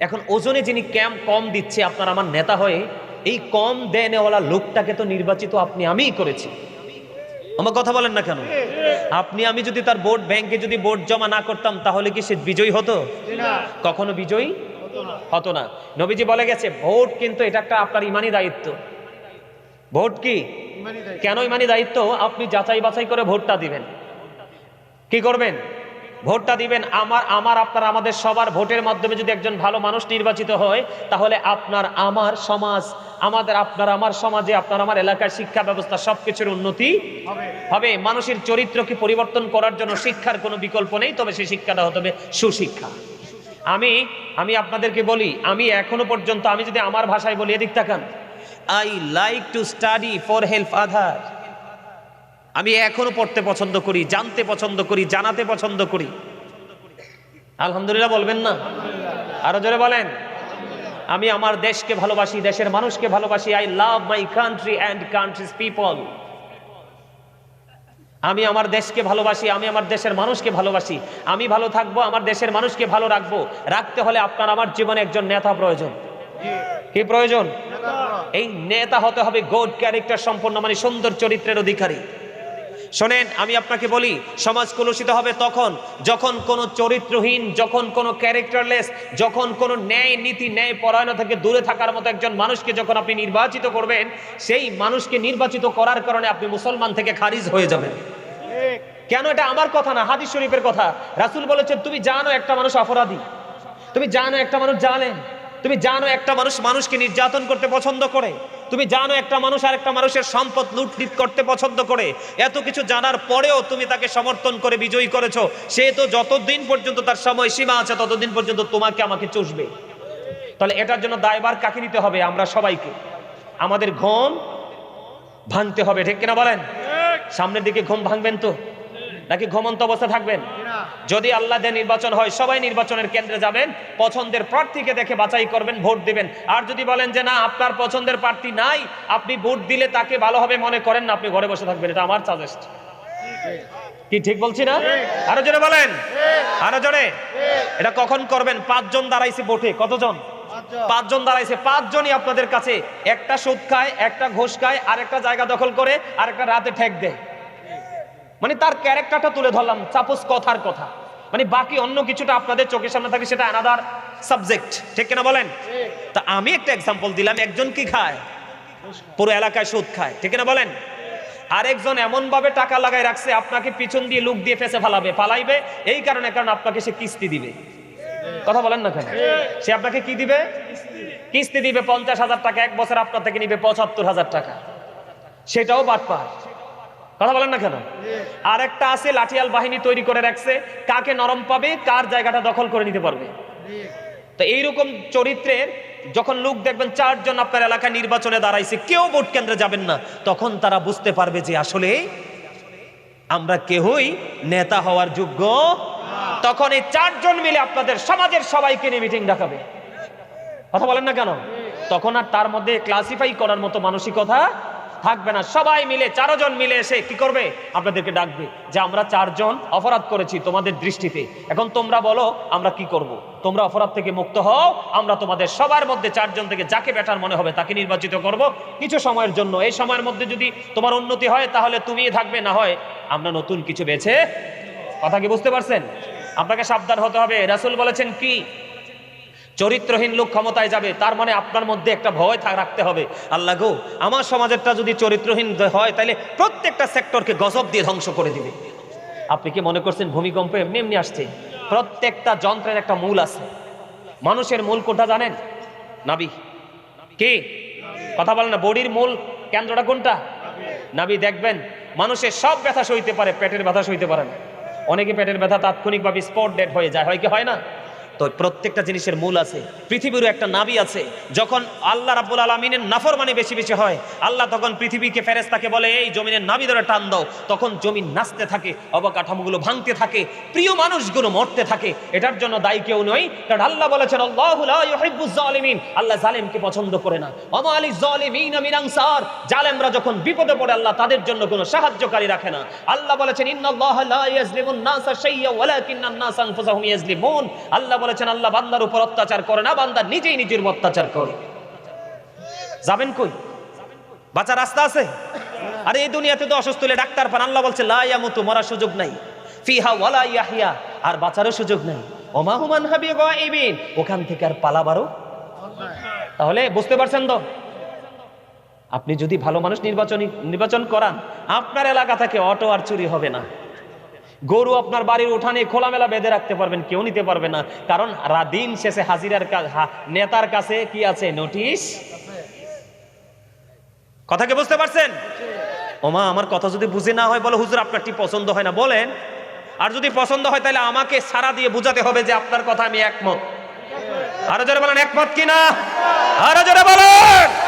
এখন ওজনে যিনি ক্যাম কম দিচ্ছে আপনার আমার নেতা হয়ে এই কম দেনেওয়ালা লোকটাকে তো নির্বাচিত আপনি আমিই করেছি। আমার কথা বলেন না কেন? আপনি আমি যদি তার ভোট ব্যাংকে যদি ভোট জমা না করতাম তাহলে কি সে বিজয়ী হতো? কখনো বিজয়ী? হতো না। নবীজি বলে গেছে ভোট কিন্তু এটা একটা আপনার ইমানি দায়িত্ব। ভোট কি? কেন ইমানি দায়িত্ব? আপনি যাচাই বাছাই করে ভোটটা দিবেন। কি করবেন? ভোটটা দিবেন। আমার আমার আপনার আমাদের সবার ভোটের মাধ্যমে যদি একজন ভালো মানুষ নির্বাচিত হয় তাহলে আপনার আমার সমাজ আমাদের আপনার আমার সমাজে আপনার আমার এলাকার শিক্ষা ব্যবস্থা সব কিছুর উন্নতি হবে। মানুষের চরিত্রকে পরিবর্তন করার জন্য শিক্ষার কোনো বিকল্প নেই? তবে সেই শিক্ষাটা হতে হবে সুশিক্ষা। আমি আমি আপনাদেরকে বলি আমি এখনও পর্যন্ত আমি যদি আমার ভাষায় বলি এদিক তাকান। I like to study for help আধার আমি এখনও পড়তে পছন্দ করি, জানতে পছন্দ করি, জানাতে পছন্দ করি। আলহামদুলিল্লাহ বলবেন না? আরও জোরে বলেন। আমি আমার দেশকে ভালোবাসি, দেশের মানুষকে ভালোবাসি। I love my country and countries people আমি আমার দেশকে ভালোবাসি, আমি আমার দেশের মানুষকে ভালোবাসি। আমি ভালো থাকব, আমার দেশের মানুষকে ভালো রাখব। রাখতে হলে আপনার আমার জীবনে একজন নেতা প্রয়োজন। কি প্রয়োজন? এই নেতা হতে হবে গোড ক্যারেক্টার সম্পন্ন মানে সুন্দর চরিত্রের অধিকারী। শোনেন, আমি আপনাকে বলি, সমাজ কলুষিত হবে তখন যখন কোনো চরিত্রহীন, যখন কোনো ক্যারেক্টারলেস, যখন কোনো ন্যায় নীতি, ন্যায় পরায়ণ থেকে দূরে থাকার মতো একজন মানুষকে যখন আপনি নির্বাচিত করবেন, সেই মানুষকে নির্বাচিত করার কারণে আপনি মুসলমান থেকে খারিজ হয়ে যাবেন। কেন এটা আমার কথা না? হাদিস শরীফের কথা। রাসূল বলেছেন, তুমি জানো একটা মানুষ অপরাধী। তুমি জানো একটা মানুষ জানেন তুমি জানো একটা মানুষ মানুষকে নির্যাতন করতে পছন্দ করে। তুমি জানো একটা মানুষ আর একটা মানুষের সম্পদ লুটলিট করতে পছন্দ করে। এত কিছু জানার পরেও তুমি তাকে সমর্থন করে বিজয়ী করেছ। সে তো যতদিন পর্যন্ত তার সময় সীমা আছে ততদিন পর্যন্ত তোমাকে আমাকে চষবে। তাহলে এটার জন্য দায়বার কাকে নিতে হবে আমরা সবাইকে? আমাদের ঘুম ভাঙতে হবে ঠিক কিনা বলেন? সামনের দিকে ঘুম ভাঙবেন তো? নাকি ঘুমন্ত অবস্থা থাকবেন? যদি আল্লাহ দিয়ে নির্বাচন হয় সবাই নির্বাচনের কেন্দ্রে যাবেন পছন্দের প্রার্থীকে দেখে বাছাই করবেন ভোট দিবেন। আর যদি বলেন যে না আপনার পছন্দের প্রার্থী নাই আপনি ভোট দিলে তাকে ভালোভাবে মনে করেন না আপনি ঘরে বসে থাকবেন। এটা আমার সাজেস্ট কি ঠিক বলছি না? আরও জোরে বলেন। আরও জোরে। এটা কখন করবেন? পাঁচজন দাঁড়াইছে ভোটে কতজন? পাঁচজন। দাঁড়াইছে পাঁচজনই আপনাদের কাছে। একটা সুদ খায় একটা ঘোষ খায় আর একটা জায়গা দখল করে আর একটা রাতে ঠেক দেয়। মানে তার ক্যারেক্টারটা তুলে ধরলাম সাপোজ কথার কথা। মানে বাকি অন্য কিছুটা আপনাদের চোখের সামনে থাকে সেটা অ্যানাদার সাবজেক্ট ঠিক কিনা বলেন? তা আমি একটা এক্সাম্পল দিলাম একজন কি খায়? পুরো এলাকায় সুদ খায় ঠিক কিনা বলেন? আরেকজন এমন ভাবে টাকা লাগাই রাখছে আপনাকে পিছন দিয়ে লুক দিয়ে ফেসে ফালাবে ফালাইবে এই কারণে কারণ আপনাকে সে কিস্তি দিবে। কথা বলেন না কেন? সে আপনাকে কি দিবে। কিস্তি দিবে পঞ্চাশ হাজার টাকা এক বছর আপনার থেকে নিবে পঁচাত্তর হাজার টাকা। সেটাও বাটপার। কথা বলেন না কেন? আর একটা আছে, লাঠিয়াল বাহিনী তৈরি করে রাখছে। কাকে নরম পাবে, কার জায়গাটা দখল করে নিতে পারবে? তো এইরকম চরিত্রের যখন লোক দেখবেন চারজন আপনার এলাকায় নির্বাচনে দাঁড়াইছে, কেউ ভোট কেন্দ্রে যাবেন না, তখন তারা বুঝতে পারবে যে আসলে আমরা কেউই নেতা হওয়ার যোগ্য তখন এই চারজন মিলে আপনাদের সমাজের সবাইকে নিয়ে মিটিং ডাকাবে। কথা বলেন না কেন? তখন আর তার মধ্যে ক্লাসিফাই করার মতো মানসিকতা থাকবে না। সবাই মিলে, চারজন মিলে এসে কি করবে? আপনাদেরকে ডাকবে যে আমরা চারজন অপরাধ করেছি তোমাদের দৃষ্টিতে। এখন তোমরা বলো, আমরা কি করব। তোমরা অপরাধ থেকে মুক্ত হও, আমরা তোমাদের সবার মধ্যে চারজন থেকে যাকে বেটার মনে হবে তাকে নির্বাচিত করব। কিছু সময়ের জন্য। এই সময়ের মধ্যে যদি তোমার উন্নতি হয়, তাহলে তুমি থাকবে। না হয় আমরা নতুন কিছু বেছে কথা কি বুঝতে পারছেন? আপনাকে সাবধান হতে হবে। রাসুল বলেছেন কি? চরিত্রহীন লোক ক্ষমতায় যাবে, তার মানে আপনার মধ্যে একটা ভয় থাক রাখতে হবে। আল্লাহ গো, আমার সমাজেরটা যদি চরিত্রহীন হয়, তাহলে প্রত্যেকটা সেক্টরকে গজব দিয়ে ধ্বংস করে দিবে। আপনি কি মনে করছেন ভূমিকম্প এমনি এমনি আসছে? প্রত্যেকটা যন্ত্রের একটা মূল আছে। মানুষের মূল কোনটা জানেন? নাবি। কে? কথা বলেন না, বডির মূল কেন্দ্রটা কোনটা? নাবি, দেখবেন, মানুষের সব ব্যথা সইতে পারে, পেটের ব্যথা সইতে পারে না। অনেকে পেটের ব্যথা তাৎক্ষণিকভাবে স্পট ডেড হয়ে যায়, হয় কি হয় না? তো প্রত্যেকটা জিনিসের মূল আছে, পৃথিবীরও একটা নাবি আছে। যখন আল্লাহ রাব্বুল আলমিনের নাফরমানি বেশি বেশি হয়, আল্লাহ তখন পৃথিবীকে ফেরেস্তাকে বলে, এই জমিনের নাবি ধরে টান দাও। তখন জমিন নাচতে থাকে, অবকাঠামোগুলো ভাঙতে থাকে, প্রিয় মানুষগুলো মরতে থাকে। এটার জন্য দায়ী কেউ নয় কারণ আল্লাহ বলেছেন, আল্লাহু লা ইউহিব্বুজ জালিমিন। আল্লাহ জালেমকে পছন্দ করে না। ওমা আলি জালিমিন মিন আনসার। জালেমরা যখন বিপদে পড়ে, আল্লাহ তাদের জন্য কোনো সাহায্যকারী রাখে না। আল্লাহ বলেছেন, ইন্নাল্লাহা লা ইয়াজলিমুন নাসা শাইয়্যা ওয়ালাকিন্নান নাস আনফুসাহুম ইয়াজলিমুন। আল্লাহ বলেছেন, আল্লাহ বান্দার উপর অত্যাচার করে না, বান্দা নিজেই নিজের অত্যাচার করে। যাবেন কই? বাঁচার রাস্তা আছে? আরে এই দুনিয়াতে তো অসুস্থ হলে ডাক্তার পান, আল্লাহ বলছে, লা ইয়ামুতু, মরার সুযোগ নাই। ফিহা ওয়ালা ইয়াহিয়া আর বাঁচারও সুযোগ নাই। ওমা হুমান হাবি গায়বিন ওখান থেকে আর পালাবারও তাহলে বুঝতে পারছেন তো? আপনি যদি ভালো মানুষ নির্বাচন নির্বাচন করান, আপনার এলাকা থেকে অটো আর চুরি হবে না। গরু আপনার বাড়ির উঠানে খোলামেলা বেঁধে রাখতে পারবেন, কেউ নিতে পারবে না। কারণ দিন শেষে হাজিরার নেতার কাছে কি আছে? নোটিশ? কথা কি বুঝতে পারছেন? ওমা, আমার কথা যদি বুঝে না হয়, বলো হুজুর আপনারটি পছন্দ হয় না? বলেন। আর যদি পছন্দ হয়, তাহলে আমাকে সারা দিয়ে বোঝাতে হবে যে আপনার কথা আমি একমত। আরও জোরে বলেন, একমত কিনা? আরও জোরে বলেন!